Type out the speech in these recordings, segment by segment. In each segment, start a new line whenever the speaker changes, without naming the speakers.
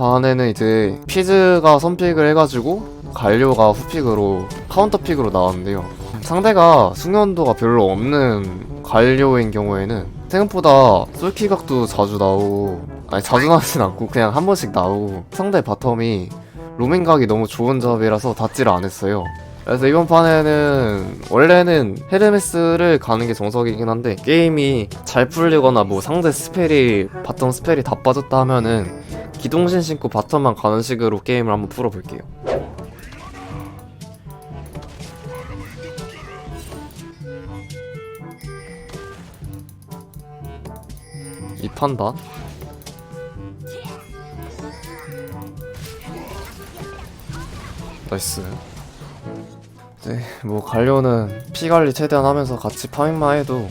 판에는 이제 피즈가 선픽을 해가지고 갈료가 후픽으로 카운터 픽으로 나왔는데요. 상대가 숙련도가 별로 없는 갈료인 경우에는 생각보다 솔키각도 자주 나오고 아니 자주 나오진 않고 그냥 한 번씩 나오고 상대 바텀이 로밍각이 너무 좋은 조합이라서 닿지를 않았어요. 그래서 이번 판에는 원래는 헤르메스를 가는 게 정석이긴 한데 게임이 잘 풀리거나 뭐 상대 스펠이 바텀 스펠이 다 빠졌다 하면은 기동신 신고 바텀만 가는 식으로 게임을 한번 풀어볼게요. 이 판단 나이스 이제 뭐 관료는 피 관리 최대한 하면서 같이 파밍만 해도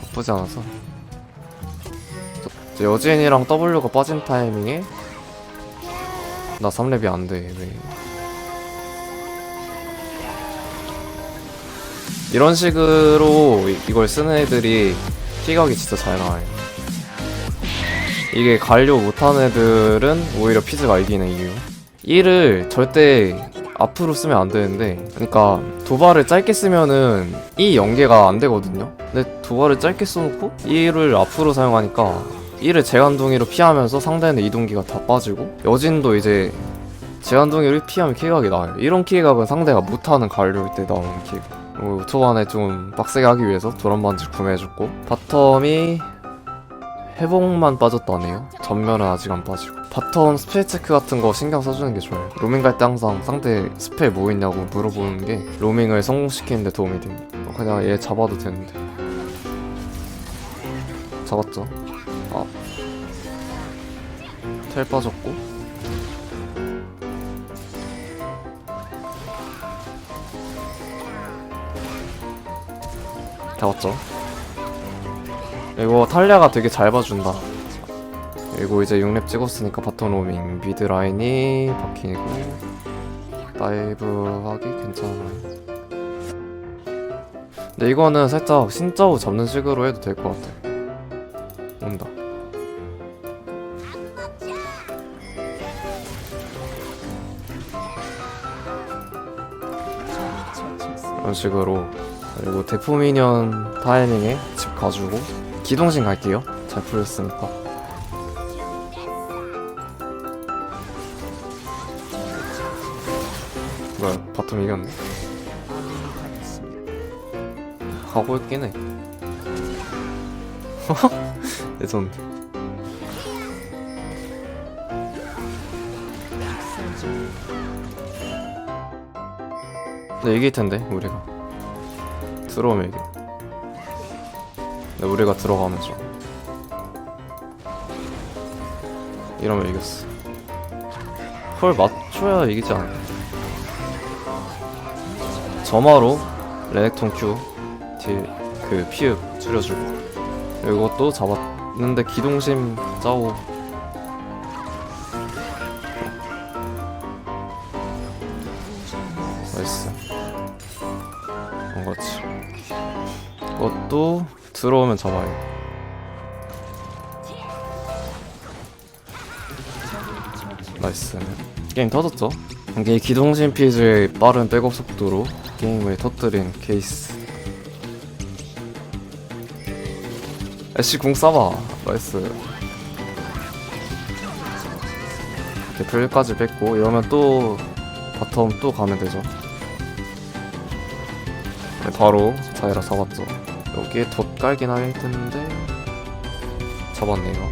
나쁘지 않아서. 여진이랑 W가 빠진 타이밍에 나 3렙이 안돼 왜. 이런 식으로 이- 이걸 쓰는 애들이 피각이 진짜 잘 나와요. 이게 관료 못하는 애들은 오히려 피즈가 이기는 이유 1을 절대 앞으로 쓰면 안 되는데 그러니까 도발을 짧게 쓰면은 이 연계가 안 되거든요. 근데 도발을 짧게 써놓고 1을 앞으로 사용하니까 1을 제한동이로 피하면서 상대는 이동기가 다 빠지고 여진도 이제 제한동이로 피하면 킬각이 나와요. 이런 킬각은 상대가 못하는 관료일 때 나오는 그리고 초반에 좀 빡세게 하기 위해서 도란반지 구매해줬고 바텀이 회복만 빠졌다네요. 전면은 아직 안 빠지고. 바텀 스펠 체크 같은 거 신경 써주는 게 좋아요. 로밍 갈 때 항상 상대 스펠 뭐 있냐고 물어보는 게 로밍을 성공시키는데 도움이 됩니다. 어, 그냥 얘 잡아도 되는데. 잡았죠? 아. 텔 빠졌고. 잡았죠? 이거 탈리아가 되게 잘 봐준다. 그리고 이제 6렙 찍었으니까 바텀 로밍 미드 라인이 바뀌고 다이브 하기 괜찮아요. 근데 이거는 살짝 신짜오 잡는 식으로 해도 될 것 같아. 온다. 이런 식으로 그리고 대포미니언 타이밍에 집 가지고 기동신 갈게요. 잘 풀렸으니까. 뭐야 바텀 이겼네. 가고 있긴 해. 레전드. 근데 이길 텐데 우리가 들어오면 이겨. 근데 우리가 들어가면서. 이러면 이겼어. 콜 맞춰야 이기지 않나? 점화로 레넥톤 Q 딜그 피읍 줄여주고. 이것도 잡았는데 기동심 짜오. 나이스. 그런 거지 이것도 들어오면 잡아요. 나이스. 게임 터졌죠? 이게 기동심 피즈의 빠른 백업 속도로 게임을 터뜨린 케이스. 애쉬 궁 쏴봐. 나이스. 대표일까지 뺐고 이러면 또 바텀 또 가면 되죠. 네, 바로 자이라 잡았죠 여기에 덧 깔긴 할 텐데 잡았네요.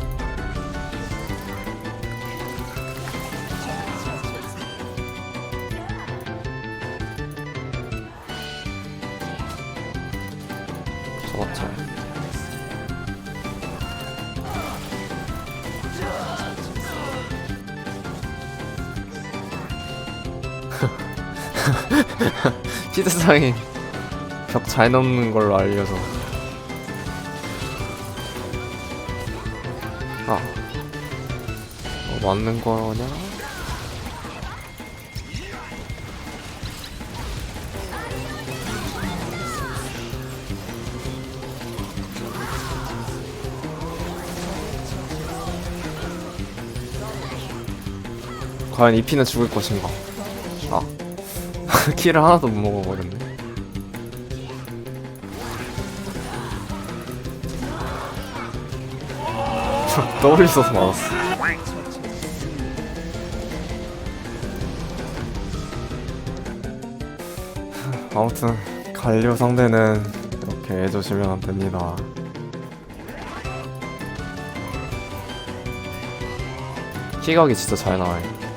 잡았죠. 피드상이 벽 잘 넘는 걸로 알려서 맞는 거냐? 과연 이 피는 죽을 것인가? 아 키를 하나도 못 먹어버렸네. 떠올리 있어서 맞았어 아무튼 갈려 상대는 이렇게 해주시면 안 됩니다. 키각이 진짜 잘 나와요.